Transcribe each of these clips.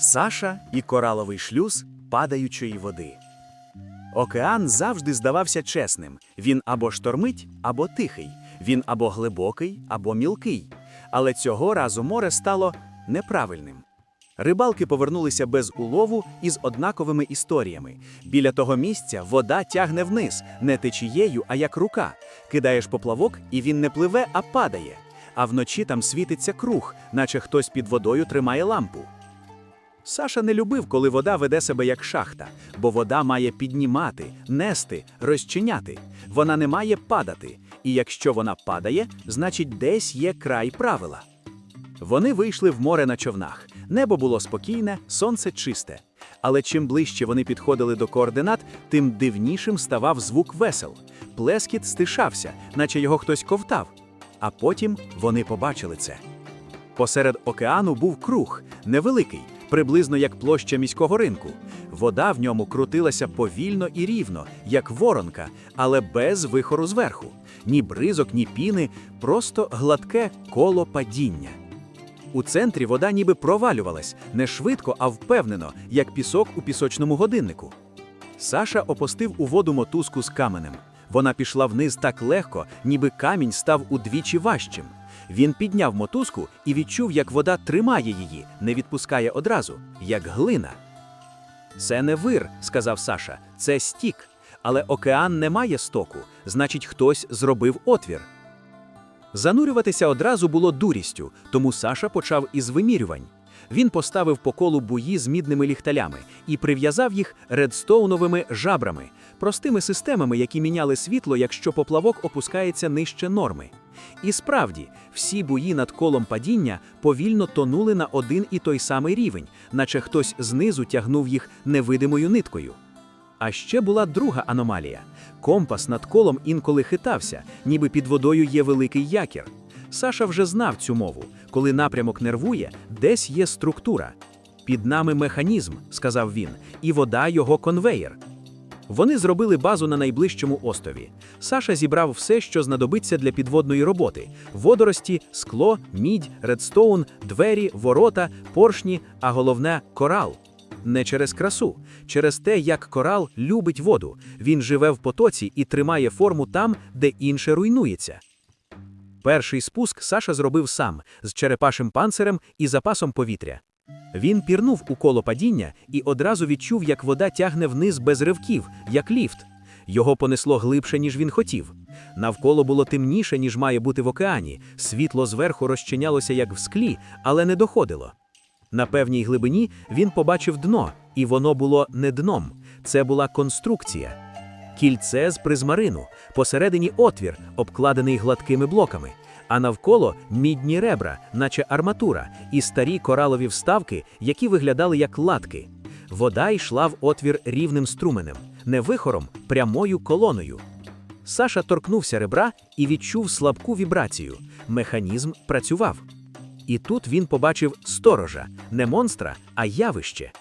Саша і кораловий шлюз падаючої води. Океан завжди здавався чесним. Він або штормить, або тихий, він або глибокий, або мілкий. Але цього разу море стало неправильним. Рибалки повернулися без улову із однаковими історіями. Біля того місця вода тягне вниз, не течією, а як рука. Кидаєш поплавок, і він не пливе, а падає. А вночі там світиться круг, наче хтось під водою тримає лампу. Саша не любив, коли вода веде себе як шахта, бо вода має піднімати, нести, розчиняти. Вона не має падати, і якщо вона падає, значить десь є край правила. Вони вийшли в море на човнах. Небо було спокійне, сонце чисте. Але чим ближче вони підходили до координат, тим дивнішим ставав звук весел. Плескіт стишався, наче його хтось ковтав. А потім вони побачили це. Посеред океану був круг, невеликий, приблизно як площа міського ринку. Вода в ньому крутилася повільно і рівно, як воронка, але без вихору зверху. Ні бризок, ні піни, просто гладке коло падіння. У центрі вода ніби провалювалась не швидко, а впевнено, як пісок у пісочному годиннику. Саша опустив у воду мотузку з каменем. Вона пішла вниз так легко, ніби камінь став удвічі важчим. Він підняв мотузку і відчув, як вода тримає її, не відпускає одразу, як глина. Це не вир, сказав Саша, це стік. Але океан не має стоку, значить, хтось зробив отвір. Занурюватися одразу було дурістю, тому Саша почав із вимірювань. Він поставив по колу буї з мідними ліхталями і прив'язав їх редстоуновими жабрами, простими системами, які міняли світло, якщо поплавок опускається нижче норми. І справді, всі буї над колом падіння повільно тонули на один і той самий рівень, наче хтось знизу тягнув їх невидимою ниткою. А ще була друга аномалія. Компас над колом інколи хитався, ніби під водою є великий якір. Саша вже знав цю мову. Коли напрямок нервує, десь є структура. Під нами механізм, сказав він, і вода його конвеєр. Вони зробили базу на найближчому острові. Саша зібрав все, що знадобиться для підводної роботи: водорості, скло, мідь, редстоун, двері, ворота, поршні, а головне корал. Не через красу, через те, як корал любить воду. Він живе в потоці і тримає форму там, де інше руйнується. Перший спуск Саша зробив сам з черепашим панцирем і запасом повітря. Він пірнув у коло падіння і одразу відчув, як вода тягне вниз без ривків, як ліфт. Його понесло глибше, ніж він хотів. Навколо було темніше, ніж має бути в океані. Світло зверху розчинялося як в склі, але не доходило. На певній глибині він побачив дно, і воно було не дном, це була конструкція. Кільце з призмарину, посередині отвір, обкладений гладкими блоками, а навколо мідні ребра, наче арматура, і старі коралові вставки, які виглядали як латки. Вода йшла в отвір рівним струменем, не вихором, прямою колоною. Саша торкнувся ребра і відчув слабку вібрацію. Механізм працював. І тут він побачив сторожа, не монстра, а явище.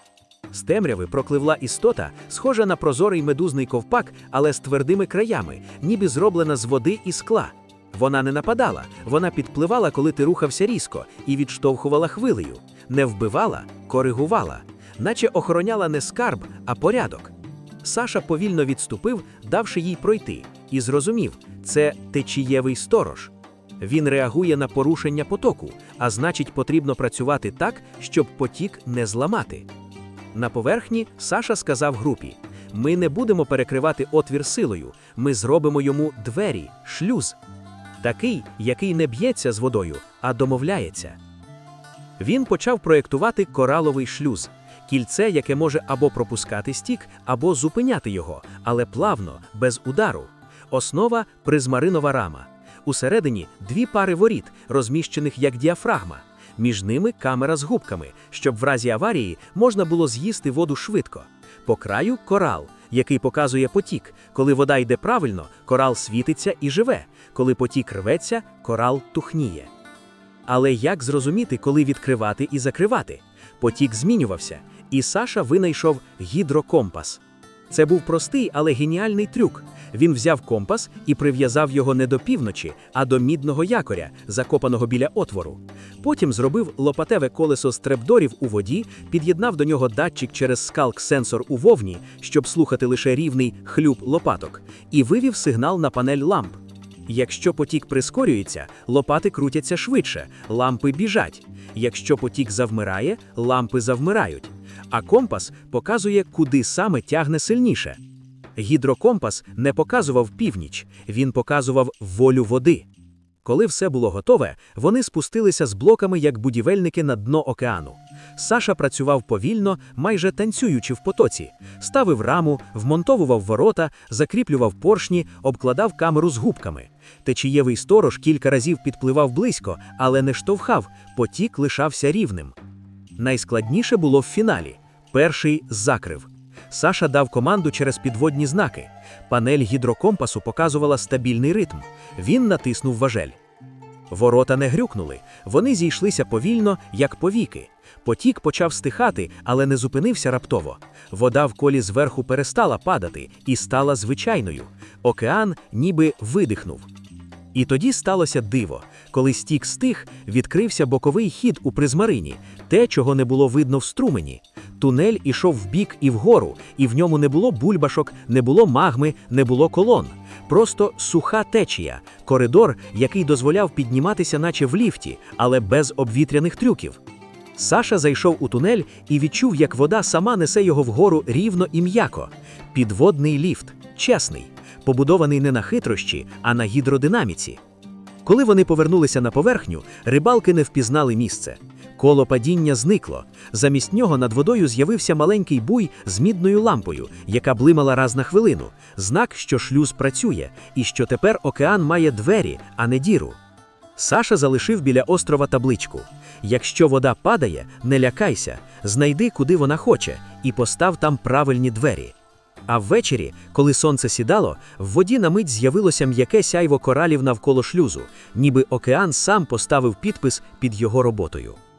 З темряви пропливла істота, схожа на прозорий медузний ковпак, але з твердими краями, ніби зроблена з води і скла. Вона не нападала, вона підпливала, коли ти рухався різко, і відштовхувала хвилею, не вбивала, коригувала, наче охороняла не скарб, а порядок. Саша повільно відступив, давши їй пройти, і зрозумів, це течієвий сторож. Він реагує на порушення потоку, а значить, потрібно працювати так, щоб потік не зламати. На поверхні Саша сказав групі: ми не будемо перекривати отвір силою, ми зробимо йому двері, шлюз. Такий, який не б'ється з водою, а домовляється. Він почав проєктувати кораловий шлюз, кільце, яке може або пропускати стік, або зупиняти його, але плавно, без удару. Основа призмаринова рама. Усередині дві пари воріт, розміщених як діафрагма. Між ними камера з губками, щоб в разі аварії можна було з'їсти воду швидко. По краю корал, який показує потік. Коли вода йде правильно, корал світиться і живе. Коли потік рветься, корал тухніє. Але як зрозуміти, коли відкривати і закривати? Потік змінювався, і Саша винайшов гідрокомпас. Це був простий, але геніальний трюк. Він взяв компас і прив'язав його не до півночі, а до мідного якоря, закопаного біля отвору. Потім зробив лопатеве колесо з трепдорів у воді, під'єднав до нього датчик через скалк-сенсор у вовні, щоб слухати лише рівний хлюб лопаток, і вивів сигнал на панель ламп. Якщо потік прискорюється, лопати крутяться швидше, лампи біжать. Якщо потік завмирає, лампи завмирають. А компас показує, куди саме тягне сильніше. Гідрокомпас не показував північ, він показував волю води. Коли все було готове, вони спустилися з блоками як будівельники на дно океану. Саша працював повільно, майже танцюючи в потоці, ставив раму, вмонтовував ворота, закріплював поршні, обкладав камеру з губками. Течієвий сторож кілька разів підпливав близько, але не штовхав, потік лишався рівним. Найскладніше було в фіналі. Перший закрив. Саша дав команду через підводні знаки. Панель гідрокомпасу показувала стабільний ритм. Він натиснув важель. Ворота не грюкнули, вони зійшлися повільно, як повіки. Потік почав стихати, але не зупинився раптово. Вода в колі зверху перестала падати і стала звичайною. Океан ніби видихнув. І тоді сталося диво. Коли стік стих, відкрився боковий хід у призмарині, те, чого не було видно в струмені. Тунель ішов вбік і вгору, і в ньому не було бульбашок, не було магми, не було колон. Просто суха течія, коридор, який дозволяв підніматися, наче в ліфті, але без обвітряних трюків. Саша зайшов у тунель і відчув, як вода сама несе його вгору рівно і м'яко. Підводний ліфт, чесний, побудований не на хитрощі, а на гідродинаміці. Коли вони повернулися на поверхню, рибалки не впізнали місце. Коло падіння зникло. Замість нього над водою з'явився маленький буй з мідною лампою, яка блимала раз на хвилину, знак, що шлюз працює, і що тепер океан має двері, а не діру. Саша залишив біля острова табличку: Якщо вода падає, не лякайся, знайди, куди вона хоче, і постав там правильні двері. А ввечері, коли сонце сідало, в воді на мить з'явилося м'яке сяйво коралів навколо шлюзу, ніби океан сам поставив підпис під його роботою.